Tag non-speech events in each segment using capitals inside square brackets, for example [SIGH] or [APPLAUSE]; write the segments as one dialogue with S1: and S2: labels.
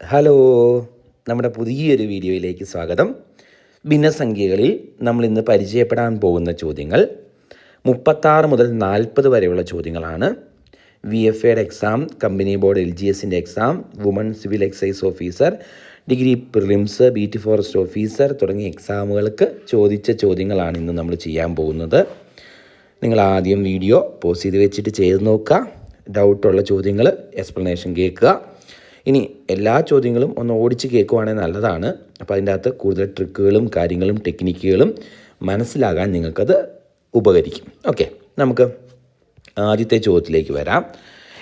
S1: Hello. നമ്മുടെ പുതിയൊരു വീഡിയോയിലേക്ക് സ്വാഗതം. ഭിന്നസംഖ്യകളിൽ നമ്മൾ ഇന്ന് പരിചയപ്പെടാൻ പോകുന്ന ചോദ്യങ്ങൾ മുപ്പത്താറ് മുതൽ നാൽപ്പത് വരെയുള്ള ചോദ്യങ്ങളാണ്. വി എഫ് എയുടെ exam company board L G എസിന്റെ exam woman civil excise officer degree prelims beat forest officer തുടങ്ങിയ എക്സാമുകൾക്ക് ചോദിച്ച ചോദ്യങ്ങളാണ് ഇന്ന് നമ്മൾ ചെയ്യാൻ പോകുന്നത്. നിങ്ങൾ ആദ്യം വീഡിയോ പോസ് ചെയ്ത് വെച്ചിട്ട് ചെയ്ത് നോക്കുക. ഡൗട്ടുള്ള ചോദ്യങ്ങൾ എക്സ്പ്ലനേഷൻ കേൾക്കുക. ഇനി എല്ലാ ചോദ്യങ്ങളും ഒന്ന് ഓടിച്ച് കേൾക്കുവാണെങ്കിൽ നല്ലതാണ്. അപ്പോൾ അതിന്റെ അകത്ത് കൂടുതൽ ട്രിക്കുകളും കാര്യങ്ങളും ടെക്നിക്കുകളും മനസ്സിലാകാൻ നിങ്ങൾക്കത് ഉപകരിക്കും. ഓക്കെ നമുക്ക് ആദ്യത്തെ ചോദ്യത്തിലേക്ക് വരാം.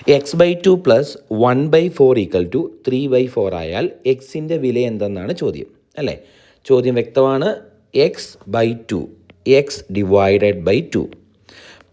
S1: X by two plus one by four equal to three by four ആയാൽ എക്സിന്റെ വില എന്തെന്നാണ് ചോദ്യം അല്ലേ? ചോദ്യം വ്യക്തമാണ്. X by two X divided by two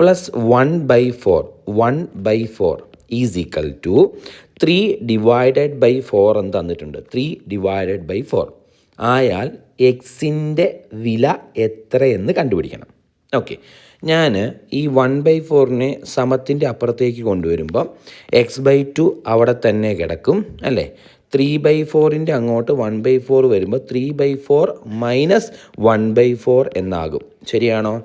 S1: plus one by four one by four is equal to three divided by four എന്ന് തന്നിട്ടുണ്ട്. ത്രീ ഡിവൈഡഡ് ബൈ ഫോർ ആയാൽ എക്സിന്റെ വില എത്രയെന്ന് കണ്ടുപിടിക്കണം. ഓക്കെ ഞാൻ ഈ വൺ ബൈ ഫോറിനെ സമത്തിന്റെ അപ്പുറത്തേക്ക് കൊണ്ടുവരുമ്പം എക്സ് ബൈ ടു അവിടെ തന്നെ കിടക്കും അല്ലേ? ത്രീ ബൈ ഫോറിന്റെ അങ്ങോട്ട് വൺ ബൈ ഫോർ വരുമ്പോൾ three by four minus one by four എന്നാകും. ശരിയാണോ?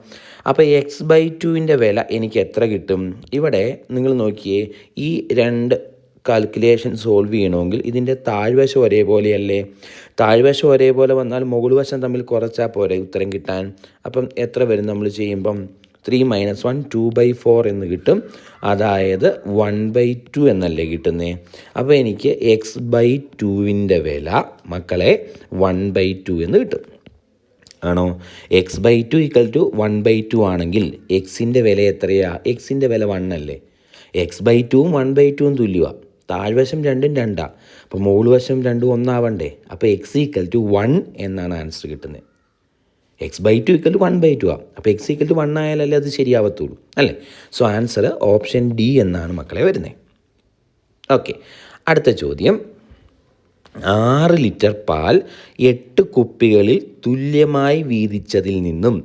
S1: അപ്പോൾ എക്സ് ബൈ ടുവിന്റെ വില എനിക്ക് എത്ര കിട്ടും? ഇവിടെ നിങ്ങൾ നോക്കിയേ ഈ രണ്ട് കാൽക്കുലേഷൻ സോൾവ് ചെയ്യണമെങ്കിൽ ഇതിന്റെ താഴ്വശം ഒരേപോലെയല്ലേ? താഴ്വശം ഒരേപോലെ വന്നാൽ മുകൾ വശം തമ്മിൽ കുറച്ചാൽ പോരെ ഉത്തരം കിട്ടാൻ? അപ്പം എത്ര വരും നമ്മൾ ചെയ്യുമ്പം? Three minus one two by four എന്ന് കിട്ടും. അതായത് വൺ ബൈ ടു എന്നല്ലേ കിട്ടുന്നേ? അപ്പോൾ എനിക്ക് എക്സ് ബൈ ടുവിന്റെ വില മക്കളെ വൺ ബൈ ടു എന്ന് കിട്ടും. ആണോ? X by two equal to one by two ആണെങ്കിൽ എക്സിന്റെ വില എത്രയാ? എക്സിന്റെ വില വൺ അല്ലേ? എക്സ് ബൈ ടുവും വൺ ബൈ ടുവും തുല്യമാണ് താഴ്വശം രണ്ടും രണ്ടാണ് അപ്പോൾ മുകൾ വശം രണ്ടും ഒന്നാവണ്ടേ? അപ്പോൾ എക്സ് ഈക്വൽ ടു വൺ എന്നാണ് ആൻസർ കിട്ടുന്നത് X by two equal to one by two ആ. അപ്പോൾ എക്സ് ഈക്വൽ ടു വൺ ആയാലല്ലേ അത് ശരിയാവത്തുള്ളൂ അല്ലേ? സോ ആൻസർ ഓപ്ഷൻ ഡി എന്നാണ് മക്കളെ വരുന്നത് ഓക്കെ അടുത്ത ചോദ്യം. ആറ് ലിറ്റർ പാൽ എട്ട് കുപ്പികളിൽ തുല്യമായി വീതിച്ചതിൽ നിന്നും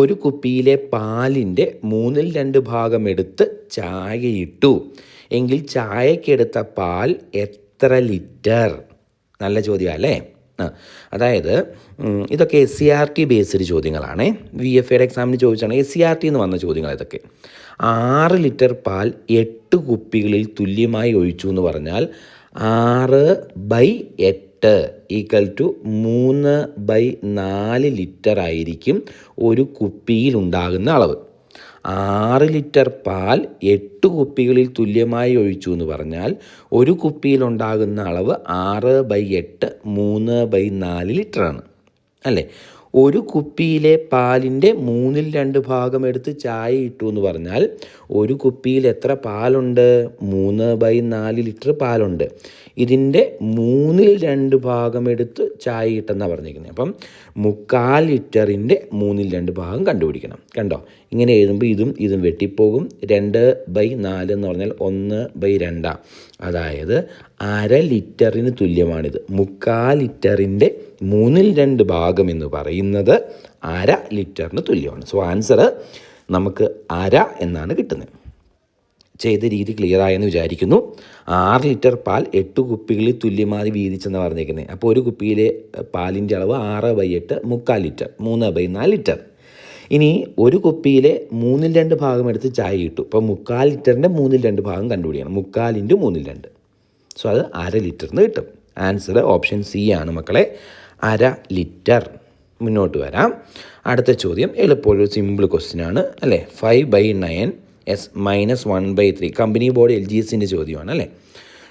S1: ഒരു കുപ്പിയിലെ പാലിന്റെ മൂന്നിൽ രണ്ട് ഭാഗം എടുത്ത് ചായയിട്ടു. എങ്കിൽ ചായക്കെടുത്ത പാൽ എത്ര ലിറ്റർ? നല്ല ചോദ്യം അല്ലേ? അതായത് ഇതൊക്കെ S C R T based ചോദ്യങ്ങളാണ്. വി എഫ് എയുടെ എക്സാമിന് ചോദിച്ചാണ് എസ് സി ആർ ടി എന്ന് വന്ന ചോദ്യങ്ങൾ ഇതൊക്കെ. ആറ് ലിറ്റർ പാൽ എട്ട് കുപ്പികളിൽ തുല്യമായി ഒഴിച്ചു എന്ന് പറഞ്ഞാൽ ആറ് ബൈ എട്ട് ഈക്വൽ ടു മൂന്ന് ബൈ നാല് ലിറ്റർ ആയിരിക്കും ഒരു കുപ്പിയിൽ ഉണ്ടാകുന്ന അളവ്. ആറ് ലിറ്റർ പാൽ എട്ട് കുപ്പികളിൽ തുല്യമായി ഒഴിച്ചു എന്ന് പറഞ്ഞാൽ ഒരു കുപ്പിയിൽ ഉണ്ടാകുന്ന അളവ് ആറ് ബൈ എട്ട് മൂന്ന് ബൈ നാല് ലിറ്ററാണ്. അല്ലേ? ഒരു കുപ്പിയിലെ പാലിന്റെ മൂന്നിൽ രണ്ട് ഭാഗം എടുത്ത് ചായ ഇട്ടു എന്ന് പറഞ്ഞാൽ ഒരു കുപ്പിയിൽ എത്ര പാലുണ്ട്? മൂന്ന് ബൈ നാല് ലിറ്റർ പാലുണ്ട്. ഇതിന്റെ മൂന്നിൽ രണ്ട് ഭാഗം എടുത്ത് ചായ ഇട്ടെന്നാണ് പറഞ്ഞിരിക്കുന്നത്. അപ്പം മുക്കാൽ ലിറ്ററിന്റെ മൂന്നിൽ രണ്ട് ഭാഗം കണ്ടുപിടിക്കണം. കണ്ടോ? ഇങ്ങനെ എഴുതുമ്പോൾ ഇതും ഇതും വെട്ടിപ്പോകും. രണ്ട് ബൈ നാല് എന്ന് പറഞ്ഞാൽ ഒന്ന് ബൈ രണ്ടാണ് അതായത് അര ലിറ്ററിന് തുല്യമാണിത്. മുക്കാൽ ലിറ്ററിന്റെ മൂന്നിൽ രണ്ട് ഭാഗം എന്ന് പറയുന്നത് അര ലിറ്ററിന് തുല്യമാണ്. സോ ആൻസർ നമുക്ക് അര എന്നാണ് കിട്ടുന്നത്. ചെയ്ത രീതി ക്ലിയർ ആയെന്ന് വിചാരിക്കുന്നു. ആറ് ലിറ്റർ പാൽ എട്ട് കുപ്പികളിൽ തുല്യമായി വീതിച്ചെന്ന് പറഞ്ഞേക്കുന്നത് അപ്പോൾ ഒരു കുപ്പിയിലെ പാലിന്റെ അളവ് ആറ് ബൈ എട്ട് മുക്കാൽ ലിറ്റർ മൂന്ന് ബൈ നാല് ലിറ്റർ. ഇനി ഒരു കുപ്പിയിലെ മൂന്നിൽ രണ്ട് ഭാഗം എടുത്ത് ചായ ഇട്ടു. അപ്പോൾ മുക്കാൽ ലിറ്ററിന്റെ മൂന്നിൽ രണ്ട് ഭാഗം കണ്ടുപിടിക്കണം മുക്കാലിന്റെ മൂന്നിൽ രണ്ട്. സോ അത് അര ലിറ്ററിന് കിട്ടും. ആൻസർ ഓപ്ഷൻ സി ആണ് മക്കളെ. അര ലിറ്റർ. മുന്നോട്ട് വരാം. അടുത്ത ചോദ്യം എളുപ്പമൊരു സിമ്പിൾ ക്വസ്റ്റ്യൻ ആണ്. അല്ലേ? Five by nine S minus one by three company board L G എസിന്റെ ചോദ്യമാണ് അല്ലേ?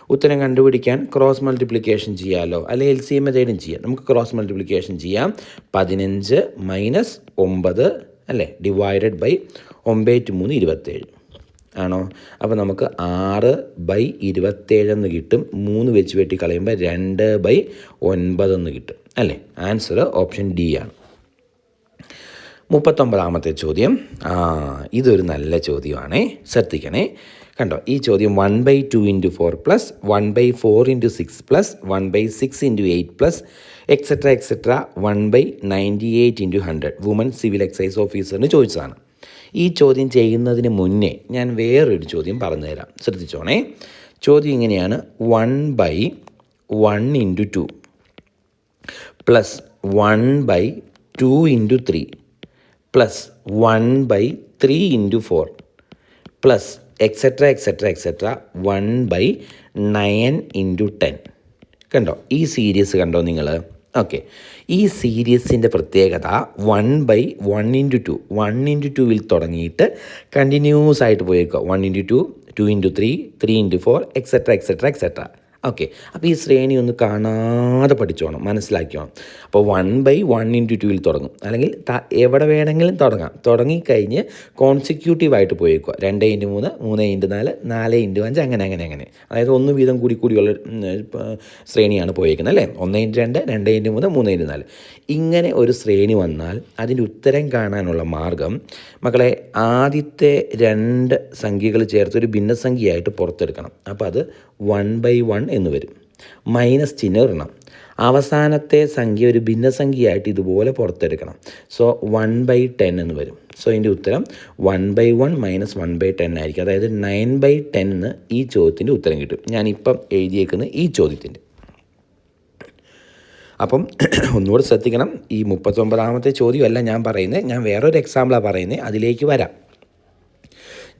S1: ഉത്തരം കണ്ടുപിടിക്കാൻ ക്രോസ് മൾട്ടിപ്ലിക്കേഷൻ ചെയ്യാമല്ലോ അല്ലെ എൽ സി എം എതേലും ചെയ്യാം. നമുക്ക് ക്രോസ് മൾട്ടിപ്ലിക്കേഷൻ ചെയ്യാം. പതിനഞ്ച് മൈനസ് ഒമ്പത് അല്ലേ? ഡിവൈഡഡ് ബൈ ഒമ്പത് ടു മൂന്ന് ഇരുപത്തേഴ്. ആണോ? അപ്പോൾ നമുക്ക് ആറ് ബൈ ഇരുപത്തേഴെന്ന് കിട്ടും. മൂന്ന് വെച്ച് വെട്ടി കളയുമ്പോൾ രണ്ട് ബൈ ഒൻപതെന്ന് കിട്ടും. അല്ലേ? ആൻസർ ഓപ്ഷൻ ഡി ആണ്. മുപ്പത്തൊമ്പതാമത്തെ ചോദ്യം. ഇതൊരു നല്ല ചോദ്യമാണേ. ശ്രദ്ധിക്കണേ. കണ്ടോ ഈ ചോദ്യം one by two into four plus one by four into six plus one by six into eight plus etcetera etcetera one by ninety eight into hundred woman civil excise ഓഫീസറിന് ചോദിച്ചതാണ്. ഈ ചോദ്യം ചെയ്യുന്നതിന് മുന്നേ ഞാൻ വേറൊരു ചോദ്യം പറഞ്ഞുതരാം. ശ്രദ്ധിച്ചോണേ. ചോദ്യം ഇങ്ങനെയാണ്. One by one into two plus one by two into three plus one by three into four plus etcetera etcetera etcetera one by nine into ten കണ്ടോ? ഈ സീരീസ് കണ്ടോ നിങ്ങൾ ഓക്കെ ഈ സീരീസിന്റെ പ്രത്യേകത one by one into two one into ടുവിൽ തുടങ്ങിയിട്ട് continuous ആയിട്ട് പോയേക്കുക one into two two into three three into four etcetera etcetera etcetera okay അപ്പോൾ ഈ ശ്രേണി ഒന്ന് കാണാതെ പഠിച്ചോണം മനസ്സിലാക്കിയോണം. അപ്പോൾ വൺ ബൈ വൺ ഇന്റു ടുവിൽ തുടങ്ങും. അല്ലെങ്കിൽ എവിടെ വേണമെങ്കിലും തുടങ്ങാം. തുടങ്ങിക്കഴിഞ്ഞ് കോൺസിക്യൂട്ടീവായിട്ട് പോയേക്കുക രണ്ട് ഇന്റു മൂന്ന് മൂന്ന് ഇന്റു നാല് നാല് ഇന്റു അഞ്ച് അങ്ങനെ അങ്ങനെ അങ്ങനെ. അതായത് ഒന്ന് വീതം കൂടി കൂടിയുള്ള ശ്രേണിയാണ് പോയേക്കുന്നത് അല്ലേ? ഒന്ന് ഇന്റു രണ്ട് രണ്ട് ഇന്റു മൂന്ന് മൂന്ന് ഇന്റു നാല്. ഇങ്ങനെ ഒരു ശ്രേണി വന്നാൽ അതിന്റെ ഉത്തരം കാണാനുള്ള മാർഗം മക്കളെ ആദ്യത്തെ രണ്ട് സംഖ്യകൾ ചേർത്ത് ഒരു ഭിന്നസംഖ്യയായിട്ട് പുറത്തെടുക്കണം. അപ്പോൾ അത് വൺ ബൈ വൺ എന്ന് വരും. മൈനസ് ചിഹ്നം ഇടണം അവസാനത്തെ സംഖ്യ ഒരു ഭിന്നസംഖ്യയായിട്ട് ഇതുപോലെ പുറത്തെടുക്കണം. സോ വൺ ബൈ ടെൻ എന്ന് വരും. സോ ഇതിന്റെ ഉത്തരം one by one minus one by ten ആയിരിക്കും. അതായത് നയൻ ബൈ ടെൻ എന്ന് ഈ ചോദ്യത്തിന്റെ ഉത്തരം കിട്ടും. ഞാനിപ്പം എഴുതിയേക്കുന്നത് ഈ ചോദ്യത്തിന്റെ. അപ്പം [CLEARS THROAT] ഒന്നുകൂടെ ശ്രദ്ധിക്കണം. ഈ മുപ്പത്തൊമ്പതാമത്തെ ചോദ്യമല്ല ഞാൻ പറയുന്നത്. ഞാൻ വേറൊരു എക്സാമ്പിളാണ് പറയുന്നത്. അതിലേക്ക് വരാം.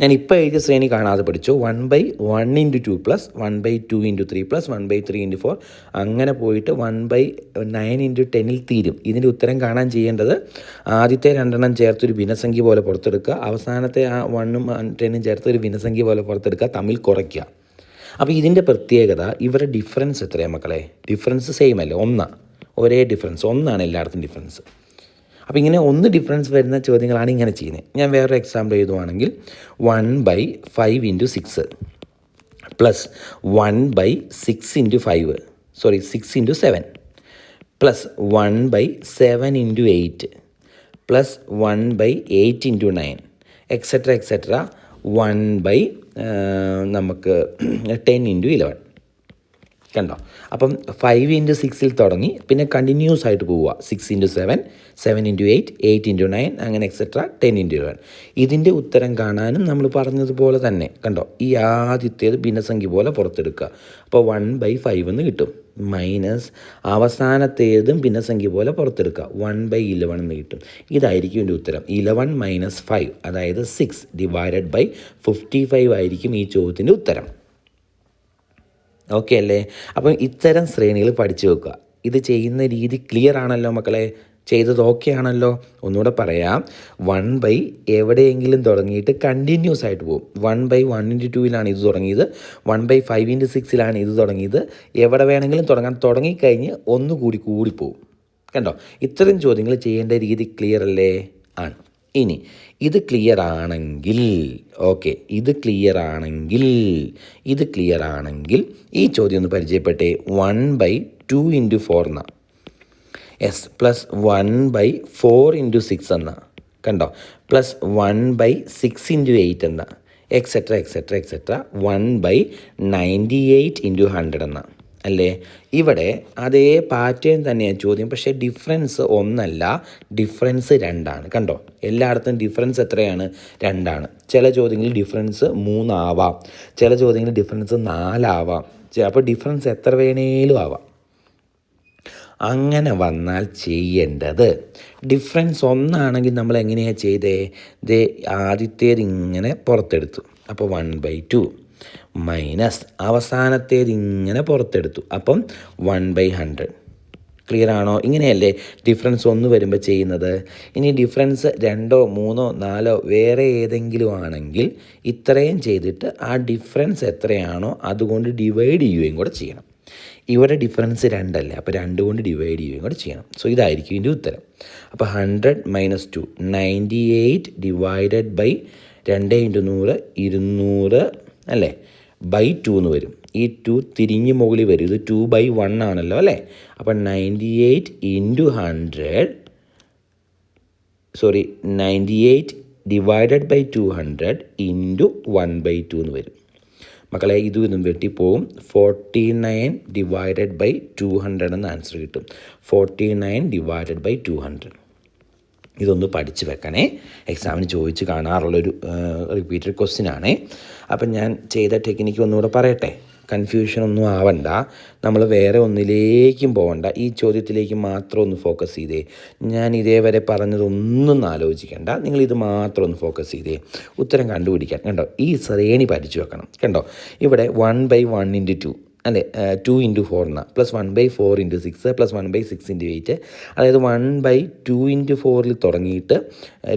S1: ഞാൻ ഇപ്പോൾ എഴുതിയ ശ്രേണി കാണാതെ പഠിച്ചു. One by one into two plus one by two into three plus one by three into four അങ്ങനെ പോയിട്ട് വൺ ബൈ നയൻ ഇന്റു ടെന്നിൽ തീരും. ഇതിന്റെ ഉത്തരം കാണാൻ ചെയ്യേണ്ടത് ആദ്യത്തെ രണ്ടെണ്ണം ചേർത്തൊരു ഭിന്നസംഖ്യ പോലെ പുറത്തെടുക്കുക. അവസാനത്തെ ആ വണ്ണും ടെന്നും ചേർത്ത് ഒരു ഭിന്നസംഖ്യ പോലെ പുറത്തെടുക്കുക. തമ്മിൽ കുറയ്ക്കുക. അപ്പോൾ ഇതിന്റെ പ്രത്യേകത ഇവരുടെ ഡിഫറൻസ് എത്രയാണ് മക്കളെ? ഡിഫറൻസ് സെയിം അല്ലേ? ഒന്നാണ് ഒരേ ഡിഫറൻസ് ഒന്നാണ് എല്ലായിടത്തും ഡിഫറൻസ് അപ്പോൾ ഇങ്ങനെ ഒന്ന് ഡിഫറൻസ് വരുന്ന ചോദ്യങ്ങളാണ് ഇങ്ങനെ ചെയ്യുന്നത് ഞാൻ വേറൊരു example എഴുതുവാണെങ്കിൽ one by five into six plus one by six into five sorry six into seven plus one by seven into eight plus one by eight into nine etcetera etcetera one by നമുക്ക് ten into eleven കണ്ടോ? അപ്പം five into സിക്സിൽ തുടങ്ങി പിന്നെ continuous ആയിട്ട് പോവുക. Six into seven seven into eight eight into nine അങ്ങനെ etcetera ten into eleven ഇതിന്റെ ഉത്തരം കാണാനും നമ്മൾ പറഞ്ഞതുപോലെ തന്നെ കണ്ടോ? ഈ ആദ്യത്തേത് ഭിന്നസംഖ്യ പോലെ പുറത്തെടുക്കുക. അപ്പോൾ വൺ ബൈ ഫൈവ് എന്ന് കിട്ടും. മൈനസ് അവസാനത്തേതും ഭിന്നസംഖ്യ പോലെ പുറത്തെടുക്കുക. വൺ ബൈ ഇലവൺ എന്ന് കിട്ടും. ഇതായിരിക്കും എന്റെ ഉത്തരം. ഇലവൺ മൈനസ് ഫൈവ് അതായത് six divided by fifty five ആയിരിക്കും ഈ ചോദ്യത്തിന്റെ ഉത്തരം. ഓക്കെ അല്ലേ? അപ്പം ഇത്തരം ശ്രേണികൾ പഠിച്ചു വെക്കുക. ഇത് ചെയ്യുന്ന രീതി ക്ലിയർ ആണല്ലോ മക്കളെ? ചെയ്തത് ഓക്കെ ആണല്ലോ? ഒന്നുകൂടെ പറയാം. വൺ ബൈ എവിടെയെങ്കിലും തുടങ്ങിയിട്ട് കണ്ടിന്യൂസ് ആയിട്ട് പോകും വൺ ബൈ വൺ ഇന്റു ടൂവിലാണ് ഇത് തുടങ്ങിയത്. വൺ ബൈ ഫൈവ് ഇന്റു സിക്സിലാണ് ഇത് തുടങ്ങിയത്. എവിടെ വേണമെങ്കിലും തുടങ്ങാൻ തുടങ്ങിക്കഴിഞ്ഞ് ഒന്നുകൂടി കൂടി പോകും കണ്ടോ? ഇത്തരം ചോദ്യങ്ങൾ ചെയ്യേണ്ട രീതി ക്ലിയർ അല്ലേ? ആണ്. ഇനി ഇത് ക്ലിയർ ആണെങ്കിൽ ഓക്കെ ഇത് ക്ലിയർ ആണെങ്കിൽ ഇത് ക്ലിയർ ആണെങ്കിൽ ഈ ചോദ്യം ഒന്ന് പരിചയപ്പെട്ടെ. One by two into four എന്നാ S plus one by four into six എന്ന. കണ്ടോ? Plus one by six into eight എന്ന. Etcetera etcetera etcetera one by ninety eight into hundred എന്ന. അല്ലേ? ഇവിടെ അതേ പാറ്റേൺ തന്നെയാണ് ചോദ്യം. പക്ഷേ ഡിഫറൻസ് ഒന്നല്ല ഡിഫറൻസ് രണ്ടാണ്. കണ്ടോ? എല്ലായിടത്തും ഡിഫറൻസ് എത്രയാണ്? രണ്ടാണ്. ചില ചോദ്യങ്ങളിൽ ഡിഫറൻസ് മൂന്നാവാം. ചില ചോദ്യങ്ങളിൽ ഡിഫറൻസ് നാലാവാം. അപ്പോൾ ഡിഫറൻസ് എത്ര വേണേലും ആവാം. അങ്ങനെ വന്നാൽ ചെയ്യേണ്ടത് ഡിഫറൻസ് ഒന്നാണെങ്കിൽ നമ്മൾ എങ്ങനെയാണ് ചെയ്തേ? ദേ ആദ്യത്തേത് ഇങ്ങനെ പുറത്തെടുത്തു. അപ്പോൾ വൺ ബൈ ടു മൈനസ് അവസാനത്തേത് ഇങ്ങനെ പുറത്തെടുത്തു. അപ്പം വൺ ബൈ ഹൺഡ്രഡ് ക്ലിയർ ആണോ? ഇങ്ങനെയല്ലേ ഡിഫറൻസ് ഒന്ന് വരുമ്പോൾ ചെയ്യുന്നത്? ഇനി ഡിഫറൻസ് രണ്ടോ മൂന്നോ നാലോ വേറെ ഏതെങ്കിലും ആണെങ്കിൽ ഇത്രയും ചെയ്തിട്ട് ആ ഡിഫറൻസ് എത്രയാണോ അതുകൊണ്ട് ഡിവൈഡ് ചെയ്യുകയും കൂടെ ചെയ്യണം. ഇവിടെ ഡിഫറൻസ് രണ്ടല്ലേ അപ്പോൾ രണ്ട് കൊണ്ട് ഡിവൈഡ് ചെയ്യുകയും കൂടെ ചെയ്യണം. സോ ഇതായിരിക്കും ഇതിന്റെ ഉത്തരം. അപ്പോൾ hundred minus two ninety eight divided by രണ്ട് ഇന്റു നൂറ് ഇരുന്നൂറ് അല്ലേ? ബൈ ടു എന്ന് വരും. ഈ ടു തിരിഞ്ഞ് മുകളിൽ വരും. ഇത് ടു ബൈ വൺ ആണല്ലോ അല്ലേ? അപ്പം ninety eight into hundred sorry ninety eight divided by two hundred into one by two എന്ന് വരും. മക്കളെ ഇതും ഇതും വെട്ടിപ്പോവും. Forty nine divided by two hundred എന്ന ആൻസർ കിട്ടും. Forty nine divided by two hundred ഇതൊന്ന് പഠിച്ച് വെക്കണേ. എക്സാമിന് ചോദിച്ച് കാണാറുള്ളൊരു റിപ്പീറ്റഡ് ക്വസ്റ്റ്യൻ ആണ്. അപ്പം ഞാൻ ചെയ്ത ടെക്നിക്ക് ഒന്നുകൂടെ പറയട്ടെ? കൺഫ്യൂഷൻ ഒന്നും ആവണ്ട. നമ്മൾ വേറെ ഒന്നിലേക്കും പോകണ്ട ഈ ചോദ്യത്തിലേക്ക് മാത്രം ഒന്ന് ഫോക്കസ് ചെയ്തേ. ഞാൻ ഇതേവരെ പറഞ്ഞതൊന്നും ആലോചിക്കേണ്ട. നിങ്ങൾ ഇത് മാത്രം ഒന്ന് ഫോക്കസ് ചെയ്തേ. ഉത്തരം കണ്ടുപിടിക്കാൻ കണ്ടോ? ഈ ശ്രേണി പഠിച്ചു വെക്കണം. കണ്ടോ? ഇവിടെ one by one into two അല്ലേ ടു ഇന്റു ഫോർ എന്നാൽ plus one by four into six plus one by six into eight അതായത് വൺ ബൈ ടു ഇന്റു ഫോറിൽ തുടങ്ങിയിട്ട്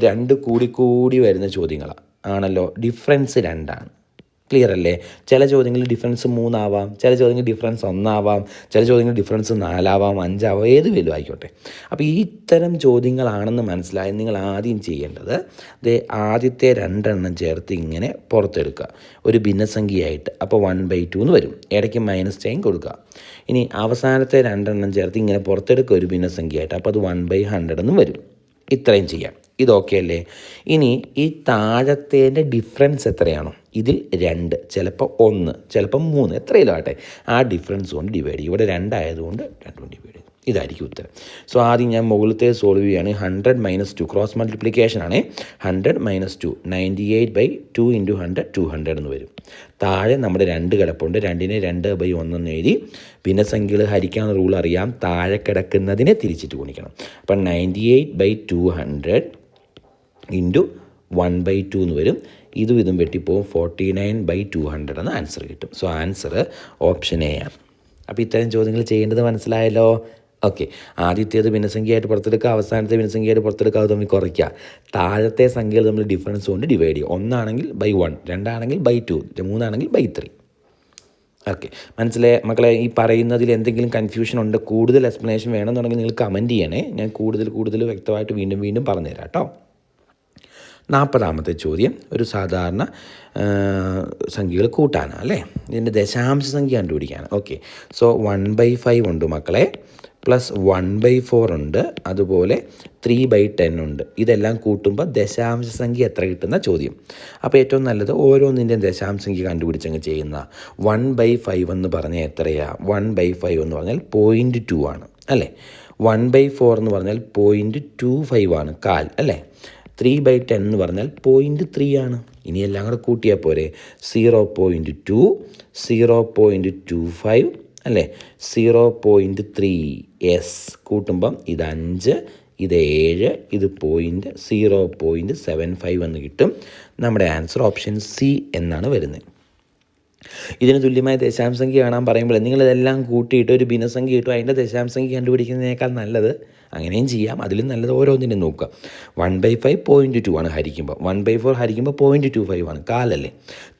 S1: രണ്ട് കൂടി കൂടി വരുന്ന ചോദ്യങ്ങളാണ് ആണല്ലോ? ഡിഫറൻസ് രണ്ടാണ്. ക്ലിയർ അല്ലേ? ചില ചോദ്യങ്ങളിൽ ഡിഫറൻസ് മൂന്നാവാം ചില ചോദ്യങ്ങളിൽ ഡിഫറൻസ് ഒന്നാവാം ചില ചോദ്യങ്ങളിൽ ഡിഫറൻസ് നാലാവാം അഞ്ചാവാം ഏത് വലുതും ആയിക്കോട്ടെ. അപ്പോൾ ഈ ഇത്തരം ചോദ്യങ്ങളാണെന്ന് മനസ്സിലായി നിങ്ങൾ ആദ്യം ചെയ്യേണ്ടത് ദേ ആദ്യത്തെ രണ്ടെണ്ണം ചേർത്ത് ഇങ്ങനെ പുറത്തെടുക്കുക. ഒരു ഭിന്നസംഖ്യയായിട്ട് അപ്പോൾ വൺ ബൈ ടു എന്ന് വരും. ഇടയ്ക്ക് മൈനസ് ടൈം കൊടുക്കുക. ഇനി അവസാനത്തെ രണ്ടെണ്ണം ചേർത്ത് ഇങ്ങനെ പുറത്തെടുക്കുക ഒരു ഭിന്നസംഖ്യയായിട്ട്. അപ്പോൾ അത് വൺ ബൈ ഹൺഡ്രഡ് എന്നും വരും. ഇത്രയും ചെയ്യാം. ഇത് ഓക്കെ അല്ലേ? ഇനി ഈ താഴത്തേന്റെ ഡിഫറൻസ് എത്രയാണോ? ഇതിൽ രണ്ട് ചിലപ്പോൾ ഒന്ന് ചിലപ്പോൾ മൂന്ന് എത്രയിലും ആ ഡിഫറൻസ് കൊണ്ട് ഡിവൈഡ് ചെയ്യും ഇവിടെ രണ്ടായതുകൊണ്ട് രണ്ടും ഡിവൈഡ് ചെയ്യും ഇതായിരിക്കും ഉത്തരം. സോ ആദ്യം ഞാൻ മുകളിലത്തെ സോൾവ് ചെയ്യുകയാണ്. Hundred minus two cross multiplication ആണ്. Hundred minus two ninety eight by two into hundred two hundred എന്ന് വരും. താഴെ നമ്മുടെ രണ്ട് കിടപ്പുണ്ട്. രണ്ടിനെ രണ്ട് ബൈ ഒന്നെന്ന് എഴുതി. ഭിന്നസംഖ്യകൾ ഹരിക്കാനുള്ള റൂൾ അറിയാം. താഴെ കിടക്കുന്നതിനെ തിരിച്ചിട്ട് ഗുണിക്കണം. അപ്പം ninety eight by two hundred into one by two എന്ന് വരും. ഇതും ഇതും വെട്ടിപ്പോവും. Forty nine by two hundred എന്ന് ആൻസർ കിട്ടും. സോ ആൻസർ ഓപ്ഷൻ എ ആണ്. അപ്പോൾ ഇത്തരം ചോദ്യങ്ങൾ ചെയ്യേണ്ടത് മനസ്സിലായല്ലോ? ഓക്കെ ആദ്യത്തേത് ഭിന്നസംഖ്യയായിട്ട് പുറത്തെടുക്കുക അവസാനത്തെ ഭിന്നസംഖ്യയായിട്ട് പുറത്തെടുക്കുക അത് തമ്മിൽ കുറയ്ക്കുക. താഴത്തെ സംഖ്യകൾ നമ്മൾ ഡിഫറൻസ് കൊണ്ട് ഡിവൈഡ് ചെയ്യുക. ഒന്നാണെങ്കിൽ ബൈ വൺ രണ്ടാണെങ്കിൽ ബൈ ടു മൂന്നാണെങ്കിൽ ബൈ ത്രീ ഓക്കെ മനസ്സിലായ മക്കളെ ഈ പറയുന്നതിൽ എന്തെങ്കിലും കൺഫ്യൂഷൻ ഉണ്ട് കൂടുതൽ എക്സ്പ്ലനേഷൻ വേണമെന്നുണ്ടെങ്കിൽ നിങ്ങൾ കമന്റ് ചെയ്യണേ. ഞാൻ കൂടുതൽ കൂടുതൽ വ്യക്തമായിട്ട് വീണ്ടും വീണ്ടും പറഞ്ഞുതരാം കേട്ടോ നാൽപ്പതാമത്തെ ചോദ്യം. ഒരു സാധാരണ സംഖ്യകൾ കൂട്ടാനാണ് അല്ലേ? ഇതിന്റെ ദശാംശ സംഖ്യ കണ്ടുപിടിക്കാനാണ് okay so one by five ഉണ്ട് മക്കളെ. പ്ലസ് വൺ ബൈ ഫോർ ഉണ്ട്. അതുപോലെ ത്രീ ബൈ ടെൻ ഉണ്ട്. ഇതെല്ലാം കൂട്ടുമ്പോൾ ദശാംശ സംഖ്യ എത്ര കിട്ടുന്ന ചോദ്യം. അപ്പോൾ ഏറ്റവും നല്ലത് ഓരോന്നിന്റെയും ദശാംശ സംഖ്യ കണ്ടുപിടിച്ചങ്ങ് ചെയ്യുന്ന വൺ ബൈ ഫൈവ് എന്ന് പറഞ്ഞാൽ എത്രയാണ് വൺ ബൈ ഫൈവ് എന്ന് പറഞ്ഞാൽ പോയിന്റ് ടു ആണ്. അല്ലേ? വൺ ബൈ ഫോർ എന്ന് പറഞ്ഞാൽ പോയിന്റ് ടു ഫൈവ് ആണ്. കാൽ അല്ലേ? ത്രീ ബൈ ടെൻ എന്ന് പറഞ്ഞാൽ പോയിന്റ് ത്രീ ആണ്. ഇനി എല്ലാം കൂടെ കൂട്ടിയാൽ പോരെ? Zero point two zero point two five അല്ലേ? സീറോ പോയിന്റ് ത്രീ എസ് കൂട്ടുമ്പം ഇത് അഞ്ച് ഇത് ഏഴ് ഇത് point zero point seven five എന്ന് കിട്ടും. നമ്മുടെ ആൻസർ ഓപ്ഷൻ സി എന്നാണ് വരുന്നത്. ഇതിന് തുല്യമായ ദശാംശംഖ്യ കാണാൻ പറയുമ്പോൾ നിങ്ങളിതെല്ലാം കൂട്ടിയിട്ട് ഒരു ഭിന്നസംഖ്യ ഇട്ടു അതിന്റെ ദശാംശംഖ്യ കണ്ടുപിടിക്കുന്നതിനേക്കാൾ നല്ലത് അങ്ങനെയും ചെയ്യാം. അതിലും നല്ലത് ഓരോന്നിനും നോക്കുക. One by five point two ആണ് ഹരിക്കുമ്പോൾ വൺ ബൈ ഫോർ ഹരിക്കുമ്പോൾ പോയിന്റ് ടു ഫൈവ് ആണ്. കാലല്ലേ?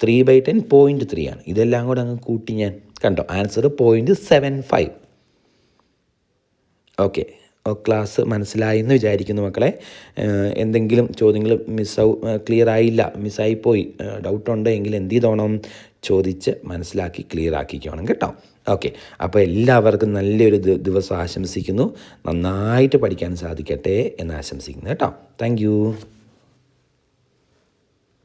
S1: Three by ten point three ആണ്. ഇതെല്ലാം കൂടെ അങ്ങ് കൂട്ടി ഞാൻ കണ്ടോ? Answer point seven five okay class മനസ്സിലായി എന്ന് വിചാരിക്കുന്നു മക്കളെ. എന്തെങ്കിലും ചോദ്യങ്ങൾ മിസ്സാവും ക്ലിയർ ആയില്ല മിസ്സായിപ്പോയി ഡൗട്ട് ഉണ്ടെങ്കിൽ എന്ത് ചെയ്തോണം? ചോദിച്ച് മനസ്സിലാക്കി ക്ലിയർ ആക്കിക്കോണം കേട്ടോ. ഓക്കെ അപ്പോൾ എല്ലാവർക്കും നല്ലൊരു ദിവസം ആശംസിക്കുന്നു. നന്നായിട്ട് പഠിക്കാൻ സാധിക്കട്ടെ എന്ന് ആശംസിക്കുന്നു കേട്ടോ. താങ്ക്